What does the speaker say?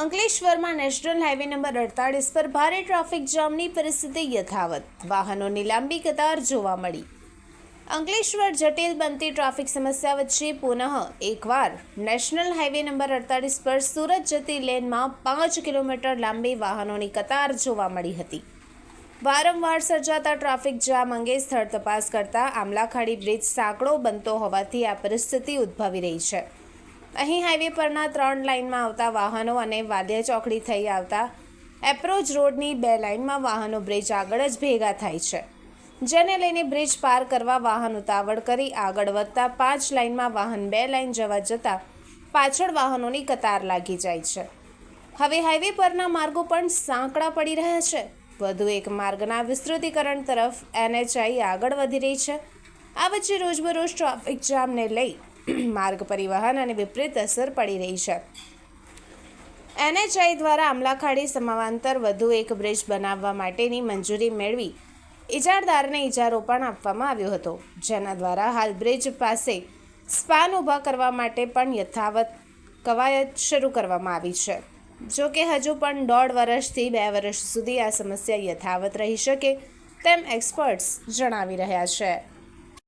અંકલેશ્વરમાં national highway number અડતાળીસ પર ભારે ટ્રાફિક જામની પરિસ્થિતિ યથાવત. વાહનોની લાંબી કતાર જોવા મળી. અંકલેશ્વર જટિલ બનતી ટ્રાફિક સમસ્યા વચ્ચે પુનઃ એકવાર નેશનલ હાઈવે નંબર અડતાળીસ પર સુરત જતી લેનમાં પાંચ કિલોમીટર લાંબી વાહનોની કતાર જોવા મળી હતી. વારંવાર સર્જાતા ટ્રાફિક જામ અંગે સ્થળ તપાસ કરતા આમલાખાડી બ્રિજ સાંકડો બનતો હોવાથી આ પરિસ્થિતિ ઉદ્ભવી રહી છે. અહીં હાઈવે પરના ત્રણ લાઇનમાં આવતા વાહનો અને વાદ્યા ચોકડી થઈ આવતા એપ્રોચ રોડની બે લાઇનમાં વાહનો બ્રિજ આગળ જ ભેગા થાય છે. જેને લઈને બ્રિજ પાર કરવા વાહન ઉતાવળ કરી આગળ વધતા પાંચ લાઇનમાં વાહન બે લાઇન જવા જતાં પાછળ વાહનોની કતાર લાગી જાય છે. હવે હાઈવે પરના માર્ગો પણ સાંકડા પડી રહ્યા છે. વધુ એક માર્ગના વિસ્તૃતીકરણ તરફ એનએચઆઈ આગળ વધી રહી છે. આ વચ્ચે રોજબરોજ ટ્રાફિક જામને લઈ માર્ગ પરિવહન અને વિપરીત અસર પડી રહી છે. એનએચઆઈ દ્વારા આમલાખાડી સમાવાંતર વધુ એક બ્રિજ બનાવવા માટેની મંજૂરી મેળવી ઇજારદારને ઇજારો પણ આપવામાં આવ્યો હતો. જેના દ્વારા હાલ બ્રિજ પાસે સ્પાન ઊભા કરવા માટે પણ યથાવત કવાયત શરૂ કરવામાં આવી છે. જો કે હજુ પણ દોઢ વર્ષથી બે વર્ષ સુધી આ સમસ્યા યથાવત રહી શકે તેમ એક્સપર્ટ્સ જણાવી રહ્યા છે.